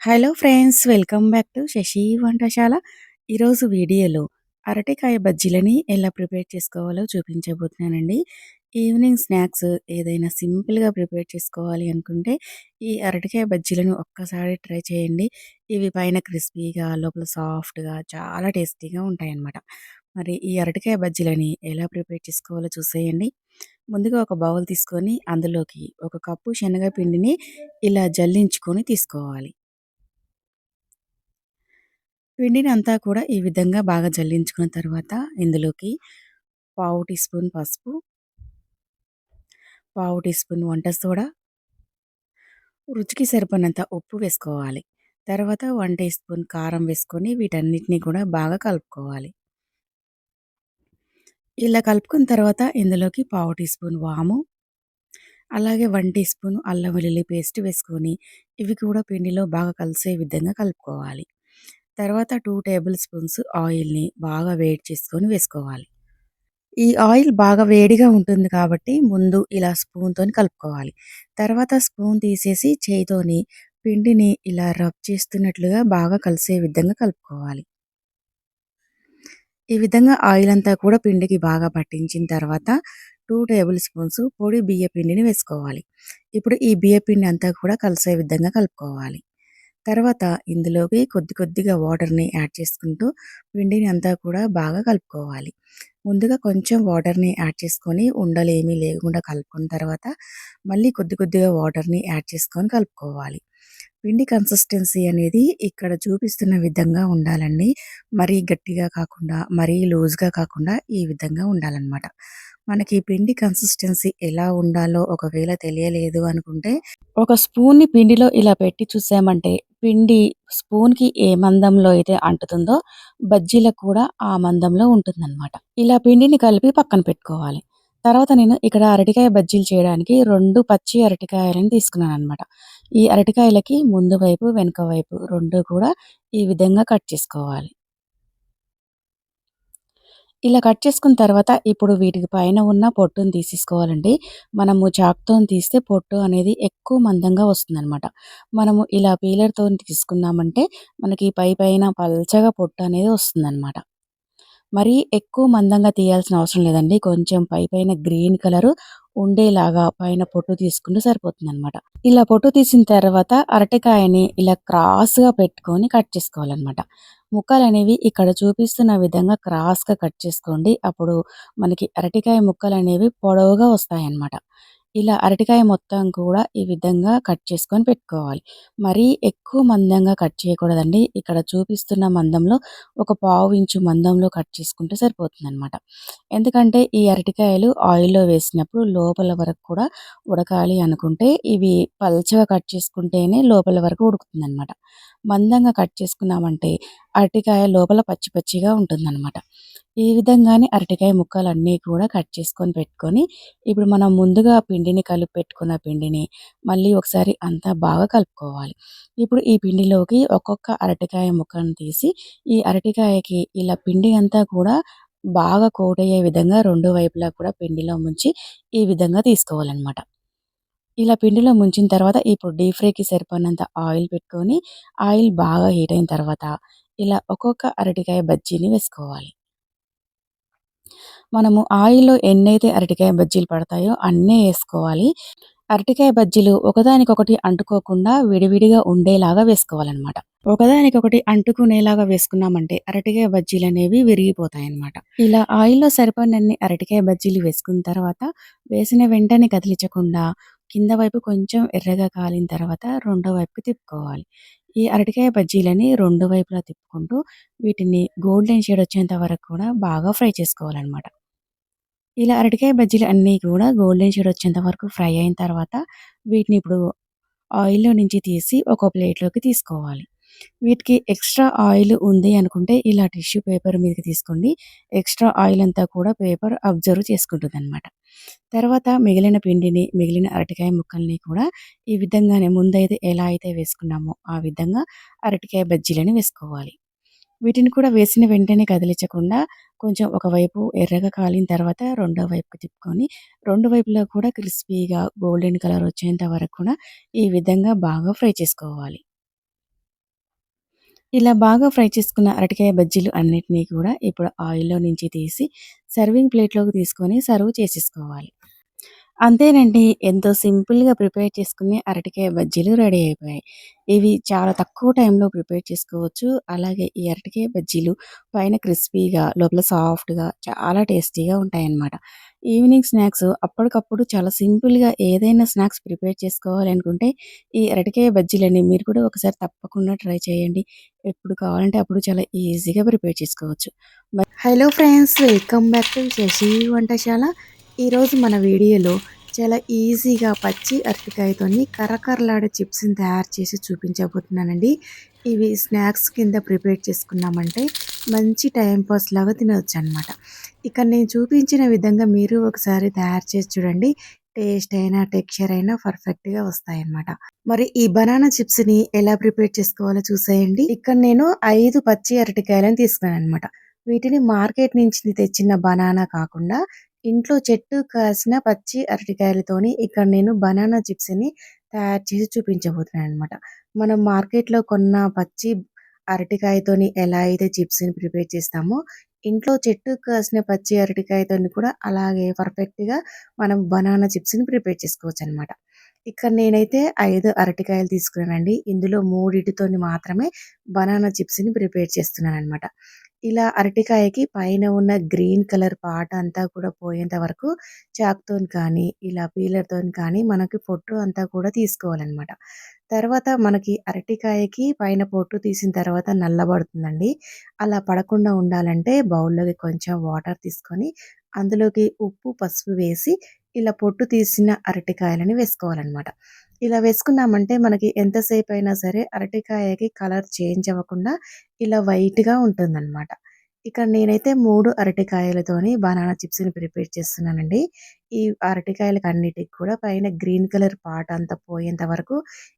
Hello friends welcome back to Sashi Vantasala. ఈరోజు వీడియోలో అరటికాయ బజ్జీలని ఎలా ప్రిపేర్ చేసుకోవాలో చూపించబోతున్నానండి. ఈవినింగ్ స్నాక్స్ ఏదైనా సింపుల్గా ప్రిపేర్ చేసుకోవాలి అనుకుంటే ఈ అరటికాయ బజ్జీలను ఒక్కసారి ట్రై చేయండి. ఇవి పైన క్రిస్పీగా లోపల సాఫ్ట్గా చాలా టేస్టీగా ఉంటాయన్నమాట. మరి ఈ అరటికాయ బజ్జీలని ఎలా ప్రిపేర్ చేసుకోవాలో చూసేయండి. ముందుగా ఒక బౌల్ తీసుకొని అందులోకి ఒక కప్పు శనగపిండిని ఇలా జల్లించుకొని తీసుకోవాలి. పిండినంతా కూడా ఈ విధంగా బాగా జల్లించుకున్న తర్వాత ఇందులోకి పావు టీ స్పూన్ పసుపు పావు టీ స్పూన్ వంట సోడా రుచికి సరిపడినంత ఉప్పు వేసుకోవాలి. తర్వాత వన్ టీ స్పూన్ కారం వేసుకొని వీటన్నిటిని కూడా బాగా కలుపుకోవాలి. ఇలా కలుపుకున్న తర్వాత ఇందులోకి పావు టీ స్పూన్ వాము అలాగే వన్ టీ స్పూన్ అల్లం వెల్లుల్లి పేస్ట్ వేసుకొని ఇవి కూడా పిండిలో బాగా కలిసే విధంగా కలుపుకోవాలి. తర్వాత టూ టేబుల్ స్పూన్స్ ఆయిల్ని బాగా వేడి చేసుకొని వేసుకోవాలి. ఈ ఆయిల్ బాగా వేడిగా ఉంటుంది కాబట్టి ముందు ఇలా స్పూన్తో కలుపుకోవాలి. తర్వాత స్పూన్ తీసేసి చేయితోని పిండిని ఇలా రబ్ చేస్తున్నట్లుగా బాగా కలిసే విధంగా కలుపుకోవాలి. ఈ విధంగా ఆయిల్ అంతా కూడా పిండికి బాగా పట్టించిన తర్వాత టూ టేబుల్ స్పూన్స్ పొడి బియ్య పిండిని వేసుకోవాలి. ఇప్పుడు ఈ బియ్య పిండి అంతా కూడా కలిసే విధంగా కలుపుకోవాలి. తర్వాత ఇందులోకి కొద్ది కొద్దిగా వాటర్ని యాడ్ చేసుకుంటూ పిండిని అంతా కూడా బాగా కలుపుకోవాలి. ముందుగా కొంచెం వాటర్ని యాడ్ చేసుకొని ఉండలు ఏమీ లేకుండా కలుపుకున్న తర్వాత మళ్ళీ కొద్ది కొద్దిగా వాటర్ని యాడ్ చేసుకొని కలుపుకోవాలి. పిండి కన్సిస్టెన్సీ అనేది ఇక్కడ చూపిస్తున్న విధంగా ఉండాలండి. మరీ గట్టిగా కాకుండా మరీ లూజ్గా కాకుండా ఈ విధంగా ఉండాలన్నమాట. మనకి పిండి కన్సిస్టెన్సీ ఎలా ఉండాలో ఒకవేళ తెలియలేదు అనుకుంటే ఒక స్పూన్ని పిండిలో ఇలా పెట్టి చూసామంటే పిండి స్పూన్కి ఏ మందంలో అయితే అంటుతుందో బజ్జీలకు కూడా ఆ మందంలో ఉంటుందన్నమాట. ఇలా పిండిని కలిపి పక్కన పెట్టుకోవాలి. తర్వాత నేను ఇక్కడ అరటికాయ బజ్జీలు చేయడానికి రెండు పచ్చి అరటికాయలను తీసుకున్నాను అనమాట ఈ అరటికాయలకి ముందు వైపు వెనుక వైపు రెండు కూడా ఈ విధంగా కట్ చేసుకోవాలి. ఇలా కట్ చేసుకున్న తర్వాత ఇప్పుడు వీటికి పైన ఉన్న పొట్టును తీసేసుకోవాలండి. మనము చాక్తో తీస్తే పొట్టు అనేది ఎక్కువ మందంగా వస్తుందన్నమాట. మనము ఇలా పీలర్తో తీసుకున్నామంటే మనకి పై పైన పల్చగా పొట్టు అనేది వస్తుందన్నమాట. మరీ ఎక్కువ మందంగా తీయాల్సిన అవసరం లేదండి. కొంచెం పై పైన గ్రీన్ కలర్ ఉండేలాగా పైన పొట్టు తీసుకుంటే సరిపోతుంది అనమాట ఇలా పొట్టు తీసిన తర్వాత అరటికాయని ఇలా క్రాస్గా పెట్టుకొని కట్ చేసుకోవాలన్నమాట. ముక్కలు అనేవి ఇక్కడ చూపిస్తున్న విధంగా క్రాస్గా కట్ చేసుకోండి. అప్పుడు మనకి అరటికాయ ముక్కలు అనేవి పొడవుగా వస్తాయన్నమాట. ఇలా అరటికాయ మొత్తం కూడా ఈ విధంగా కట్ చేసుకొని పెట్టుకోవాలి. మరీ ఎక్కువ మందంగా కట్ చేయకూడదండి. ఇక్కడ చూపిస్తున్న మందంలో ఒక పావు ఇంచు మందంలో కట్ చేసుకుంటే సరిపోతుందన్నమాట. ఎందుకంటే ఈ అరటికాయలు ఆయిల్లో వేసినప్పుడు లోపల వరకు కూడా ఉడకాలి అనుకుంటే ఇవి పల్చగా కట్ చేసుకుంటేనే లోపల వరకు ఉడుకుతుంది మందంగా కట్ చేసుకున్నామంటే అరటికాయ లోపల పచ్చి పచ్చిగా ఉంటుందన్నమాట. ఈ విధంగానే అరటికాయ ముక్కలన్నీ కూడా కట్ చేసుకొని పెట్టుకొని ఇప్పుడు మనం ముందుగా పిండిని కలిపి పెట్టుకున్న పిండిని మళ్ళీ ఒకసారి అంతా బాగా కలుపుకోవాలి. ఇప్పుడు ఈ పిండిలోకి ఒక్కొక్క అరటికాయ ముక్కను తీసి ఈ అరటికాయకి ఇలా పిండి అంతా కూడా బాగా కోట్ అయ్యే విధంగా రెండు వైపులా కూడా పిండిలో ముంచి ఈ విధంగా తీసుకోవాలన్నమాట. ఇలా పిండిలో ముంచిన తర్వాత ఇప్పుడు డీప్ ఫ్రైకి సరిపడినంత ఆయిల్ పెట్టుకొని ఆయిల్ బాగా హీట్ అయిన తర్వాత ఇలా ఒక్కొక్క అరటికాయ బజ్జీని వేసుకోవాలి. మనము ఆయిల్లో ఎన్నైతే అరటికాయ బజ్జీలు పడతాయో అన్నీ వేసుకోవాలి. అరటికాయ బజ్జీలు ఒకదానికొకటి అంటుకోకుండా విడివిడిగా ఉండేలాగా వేసుకోవాలన్నమాట. ఒకదానికొకటి అంటుకునేలాగా వేసుకున్నామంటే అరటికాయ బజ్జీలు అనేవి విరిగిపోతాయి అన్నమాట ఇలా ఆయిల్లో సరిపడినన్ని అరటికాయ బజ్జీలు వేసుకున్న తర్వాత వేసిన వెంటనే కదిలించకుండా కింద వైపు కొంచెం ఎర్రగా కాలిన తర్వాత రెండో వైపుకి తిప్పుకోవాలి. ఈ అరటికాయ బజ్జీలని రెండు వైపులా తిప్పుకుంటూ వీటిని గోల్డెన్ షేడ్ వచ్చేంత వరకు కూడా బాగా ఫ్రై చేసుకోవాలన్నమాట. ఇలా అరటికాయ బజ్జీలు అన్నీ కూడా గోల్డెన్ షేడ్ వచ్చేంత వరకు ఫ్రై అయిన తర్వాత వీటిని ఇప్పుడు ఆయిల్లో నుంచి తీసి ఒక ప్లేట్లోకి తీసుకోవాలి. వీటికి ఎక్స్ట్రా ఆయిల్ ఉంది అనుకుంటే ఇలా టిష్యూ పేపర్ మీదకి తీసుకోండి. ఎక్స్ట్రా ఆయిల్ అంతా కూడా పేపర్ అబ్జర్వ్ చేసుకుంటుంది అనమాట తర్వాత మిగిలిన పిండిని మిగిలిన అరటికాయ ముక్కల్ని కూడా ఈ విధంగానే ముందైతే ఎలా అయితే వేసుకున్నామో ఆ విధంగా అరటికాయ బజ్జీలని వేసుకోవాలి. వీటిని కూడా వేసిన వెంటనే కదిలించకుండా కొంచెం ఒకవైపు ఎర్రగా కాలిన తర్వాత రెండో వైపుకి తిప్పుకొని రెండు వైపులా కూడా క్రిస్పీగా గోల్డెన్ కలర్ వచ్చేంత వరకు కూడా ఈ విధంగా బాగా ఫ్రై చేసుకోవాలి. ఇలా బాగా ఫ్రై చేసుకున్న అరటికాయ బజ్జీలు అన్నిటినీ కూడా ఇప్పుడు ఆయిల్‌లో నుంచి తీసి సర్వింగ్ ప్లేట్‌లోకి తీసుకొని సర్వ్ చేసేసుకోవాలి. అంతేనండి. ఎంతో సింపుల్‌గా ప్రిపేర్ చేసుకునే అరటికాయ బజ్జీలు రెడీ అయిపోయాయి. ఇవి చాలా తక్కువ టైంలో ప్రిపేర్ చేసుకోవచ్చు. అలాగే ఈ అరటికాయ బజ్జీలు పైన క్రిస్పీగా, లోపల సాఫ్ట్‌గా చాలా టేస్టీగా ఉంటాయన్నమాట. ఈవినింగ్ స్నాక్స్ అప్పటికప్పుడు చాలా సింపుల్‌గా ఏదైనా స్నాక్స్ ప్రిపేర్ చేసుకోవాలనుకుంటే ఈ అరటికాయ బజ్జీలని మీరు కూడా ఒకసారి తప్పకుండా ట్రై చేయండి. ఎప్పుడు కావాలంటే అప్పుడు చాలా ఈజీగా ప్రిపేర్ చేసుకోవచ్చు. Hello friends welcome back to Sashi Vantasala. ఈరోజు మన వీడియోలో చాలా ఈజీగా పచ్చి అరటికాయతోని కరకరలాడే చిప్స్‌ని తయారు చేసి చూపించబోతున్నానండి. ఇవి స్నాక్స్ కింద ప్రిపేర్ చేసుకున్నామంటే మంచి టైంపాస్ పాస్ లాగా అనమాట ఇక్కడ నేను చూపించిన విధంగా మీరు ఒకసారి తయారు చేసి చూడండి. టేస్ట్ అయినా, టెక్స్చర్ అయినా పర్ఫెక్ట్‌గా వస్తాయన్నమాట. మరి ఈ బనానా చిప్స్‌ని ఎలా ప్రిపేర్ చేసుకోవాలో చూసేయండి. ఇక్కడ నేను ఐదు పచ్చి అరటికాయలను తీసుకున్నాను అనమాట వీటిని మార్కెట్ నుంచి తెచ్చిన బనానా కాకుండా ఇంట్లో చెట్టు కాసిన పచ్చి అరటికాయలతోని ఇక్కడ నేను బనానా చిప్స్‌ని తయారు చేసి చూపించబోతున్నాను అనమాట మనం మార్కెట్‌లో కొన్న పచ్చి అరటికాయతోని ఎలా అయితే చిప్స్‌ని ప్రిపేర్ చేస్తామో, ఇంట్లో చెట్టు కాసిన పచ్చి అరటికాయతోని కూడా అలాగే పర్ఫెక్ట్‌గా మనం బనానా చిప్స్‌ని ప్రిపేర్ చేసుకోవచ్చు అనమాట ఇక్కడ నేనైతే ఐదు అరటికాయలు తీసుకున్నానండి. ఇందులో మూడిటితోని మాత్రమే బనానా చిప్స్‌ని ప్రిపేర్ చేస్తున్నాననమాట. ఇలా అరటికాయకి పైన ఉన్న గ్రీన్ కలర్ పాట అంతా కూడా పోయేంత వరకు చాక్‌తోని కానీ, ఇలా పీలర్‌తోని కానీ మనకి పొట్టు అంతా కూడా తీసుకోవాలన్నమాట తర్వాత మనకి అరటికాయకి పైన పొట్టు తీసిన తర్వాత నల్లబడుతుందండి. అలా పడకుండా ఉండాలంటే బౌల్‌లోకి కొంచెం వాటర్ తీసుకొని అందులోకి ఉప్పు, పసుపు వేసి ఇలా పొట్టు తీసిన అరటికాయలని వేసుకోవాలన్నమాట ఇలా వేసుకున్నామంటే మనకి ఎంతసేపు అయినా సరే అరటికాయకి కలర్ చేంజ్ అవ్వకుండా ఇలా వైట్‌గా ఉంటుందన్నమాట ఇక్కడ నేనైతే మూడు అరటికాయలతోని బనానా చిప్స్‌ని ప్రిపేర్ చేస్తున్నానండి. ఈ అరటికాయలకి అన్నిటికి కూడా పైన గ్రీన్ కలర్ పార్ట్ అంతా పోయేంత వరకు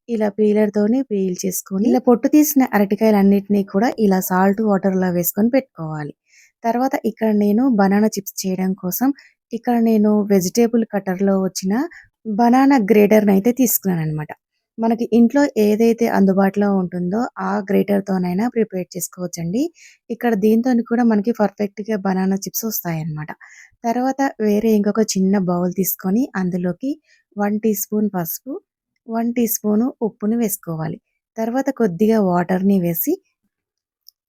ఇలా పీలర్‌తోని పీల్ చేసుకొని ఇలా పొట్టు తీసిన అరటికాయలన్నిటిని కూడా ఇలా సాల్ట్ వాటర్‌లో వేసుకొని పెట్టుకోవాలి. తర్వాత ఇక్కడ నేను బనానా చిప్స్ చేయడం కోసం ఇక్కడ నేను వెజిటేబుల్ కట్టర్‌లో వచ్చిన బనానా గ్రేటర్‌నయితే తీసుకున్నాననమాట. మనకి ఇంట్లో ఏదైతే అందుబాటులో ఉంటుందో ఆ గ్రేటర్‌తోనైనా ప్రిపేర్ చేసుకోవచ్చండి. ఇక్కడ దీంతోని కూడా మనకి పర్ఫెక్ట్‌గా బనానా చిప్స్ వస్తాయన్నమాట. తర్వాత వేరే ఇంకొక చిన్న బౌల్ తీసుకొని అందులోకి వన్ టీ స్పూన్ పసుపు, వన్ టీ స్పూను ఉప్పుని వేసుకోవాలి. తర్వాత కొద్దిగా వాటర్‌ని వేసి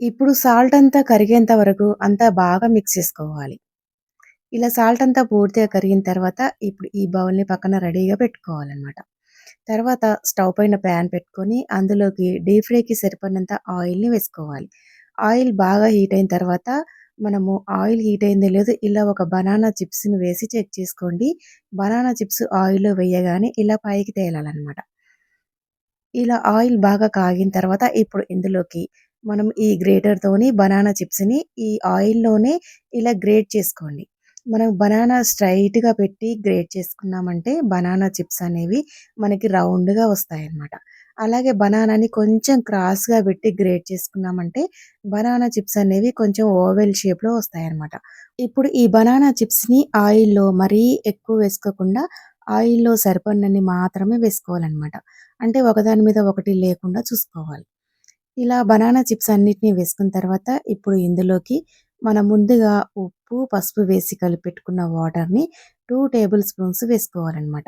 ఇప్పుడు సాల్ట్ అంతా కరిగేంత వరకు అంతా బాగా మిక్స్ చేసుకోవాలి. ఇలా సాల్ట్ అంతా పూర్తిగా కరిగిన తర్వాత ఇప్పుడు ఈ బౌల్‌ని పక్కన రెడీగా పెట్టుకోవాలన్నమాట తర్వాత స్టవ్ పైన ప్యాన్ పెట్టుకొని అందులోకి డీప్ ఫ్రైకి సరిపడినంత ఆయిల్‌ని వేసుకోవాలి. ఆయిల్ బాగా హీట్ అయిన తర్వాత మనము ఆయిల్ హీట్ అయిందో లేదో ఇలా ఒక బనానా చిప్స్‌ని వేసి చెక్ చేసుకోండి. బనానా చిప్స్ ఆయిల్‌లో వేయగానే ఇలా పైకి తేలాలన్నమాట ఇలా ఆయిల్ బాగా కాగిన తర్వాత ఇప్పుడు ఇందులోకి మనం ఈ గ్రేటర్‌తోని బనానా చిప్స్‌ని ఈ ఆయిల్‌లోనే ఇలా గ్రేట్ చేసుకోండి. మనం బనానా స్ట్రైట్గా పెట్టి గ్రేట్ చేసుకున్నామంటే బనానా చిప్స్ అనేవి మనకి రౌండ్‌గా వస్తాయన్నమాట. అలాగే బనానాని కొంచెం క్రాస్‌గా పెట్టి గ్రేట్ చేసుకున్నామంటే బనానా చిప్స్ అనేవి కొంచెం ఓవెల్ షేప్‌లో వస్తాయన్నమాట. ఇప్పుడు ఈ బనానా చిప్స్‌ని ఆయిల్‌లో మరీ ఎక్కువ వేసుకోకుండా ఆయిల్‌లో సరిపడినన్ని మాత్రమే వేసుకోవాలనమాట. అంటే ఒకదాని మీద ఒకటి లేకుండా చూసుకోవాలి. ఇలా బనానా చిప్స్ అన్నిటిని వేసుకున్న తర్వాత ఇప్పుడు ఇందులోకి మనం ముందుగా ఉప్పు, పసుపు వేసి కలిపెట్టుకున్న వాటర్‌ని టూ టేబుల్ స్పూన్స్ వేసుకోవాలన్నమాట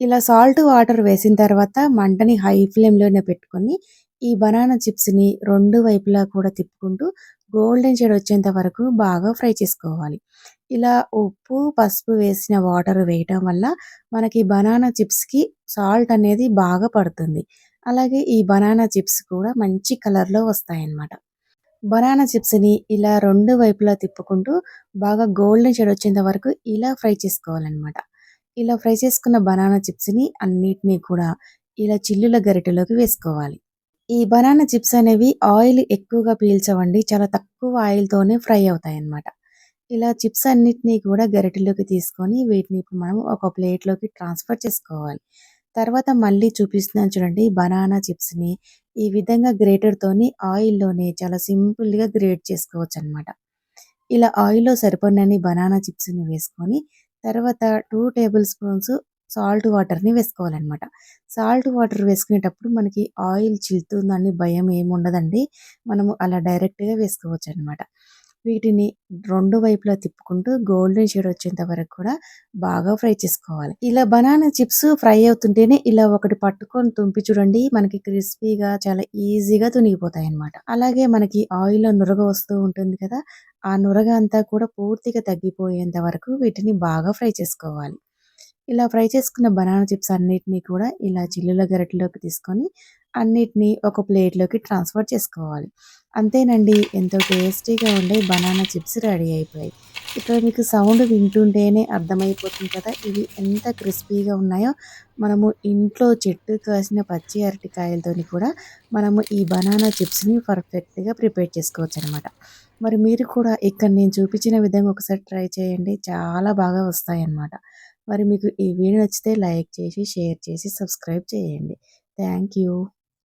ఇలా సాల్ట్ వాటర్ వేసిన తర్వాత మంటని హై ఫ్లేమ్‌లోనే పెట్టుకొని ఈ బనానా చిప్స్‌ని రెండు వైపులా కూడా తిప్పుకుంటూ గోల్డెన్ షేడ్ వచ్చేంత వరకు బాగా ఫ్రై చేసుకోవాలి. ఇలా ఉప్పు, పసుపు వేసిన వాటర్ వేయటం వల్ల మనకి బనానా చిప్స్‌కి సాల్ట్ అనేది బాగా పడుతుంది. అలాగే ఈ బనానా చిప్స్ కూడా మంచి కలర్‌లో వస్తాయన్నమాట. బనానా చిప్స్‌ని ఇలా రెండు వైపులా తిప్పుకుంటూ బాగా గోల్డెన్ షేడ్ వచ్చేంత వరకు ఇలా ఫ్రై చేసుకోవాలన్నమాట ఇలా ఫ్రై చేసుకున్న బనానా చిప్స్‌ని అన్నిటిని కూడా ఇలా చిల్లుల గరిటెలోకి వేసుకోవాలి. ఈ బనానా చిప్స్ అనేవి ఆయిల్ ఎక్కువగా పీల్చవండి. చాలా తక్కువ ఆయిల్‌తోనే ఫ్రై అవుతాయి అన్నమాట ఇలా చిప్స్ అన్నిటిని కూడా గరిటెలోకి తీసుకొని వీటిని ఇప్పుడు మనం ఒక ప్లేట్‌లోకి ట్రాన్స్‌ఫర్ చేసుకోవాలి. తర్వాత మళ్ళీ చూపిస్తున్నాను చూడండి బనానా చిప్స్‌ని ఈ విధంగా గ్రేటర్‌తోని ఆయిల్‌లోనే చాలా సింపుల్‌గా గ్రేట్ చేసుకోవచ్చు అనమాట ఇలా ఆయిల్‌లో సరిపడినన్ని బనానా చిప్స్‌ని వేసుకొని తర్వాత టూ టేబుల్ స్పూన్స్ సాల్ట్ వాటర్‌ని వేసుకోవాలన్నమాట సాల్ట్ వాటర్ వేసుకునేటప్పుడు మనకి ఆయిల్ చిల్లుతుందని భయం ఏమి ఉండదండి. మనము అలా డైరెక్ట్‌గా వేసుకోవచ్చనమాట. వీటిని రెండు వైపులా తిప్పుకుంటూ గోల్డెన్ షేడ్ వచ్చేంత వరకు కూడా బాగా ఫ్రై చేసుకోవాలి. ఇలా బనానా చిప్స్ ఫ్రై అవుతుంటేనే ఇలా ఒకటి పట్టుకొని తుంపి చూడండి మనకి క్రిస్పీగా చాలా ఈజీగా తునిగిపోతాయి అనమాట అలాగే మనకి ఆయిల్‌లో నురగ వస్తూ ఉంటుంది కదా! ఆ నురగ అంతా కూడా పూర్తిగా తగ్గిపోయేంత వరకు వీటిని బాగా ఫ్రై చేసుకోవాలి. ఇలా ఫ్రై చేసుకున్న బనానా చిప్స్ అన్నిటినీ కూడా ఇలా చిల్లుల గరిటెలోకి తీసుకొని అన్నిటిని ఒక ప్లేట్‌లోకి ట్రాన్స్‌ఫర్ చేసుకోవాలి. అంతేనండి ఎంతో టేస్టీగా ఉండే బనానా చిప్స్ రెడీ అయిపోయాయి. ఇక్కడ మీకు సౌండ్ వింటుంటేనే అర్థమైపోతుంది కదా! ఇవి ఎంత క్రిస్పీగా ఉన్నాయో. మనము ఇంట్లో చెట్టు కాసిన పచ్చి అరటికాయలతోని కూడా మనము ఈ బనానా చిప్స్‌ని పర్ఫెక్ట్‌గా ప్రిపేర్ చేసుకోవచ్చు అనమాట మరి మీరు కూడా ఇక్కడ నేను చూపించిన విధంగా ఒకసారి ట్రై చేయండి. చాలా బాగా వస్తాయన్నమాట. మరి మీకు ఈ వీడియో నచ్చితే లైక్ చేసి, షేర్ చేసి, సబ్స్క్రైబ్ చేయండి. Thank you.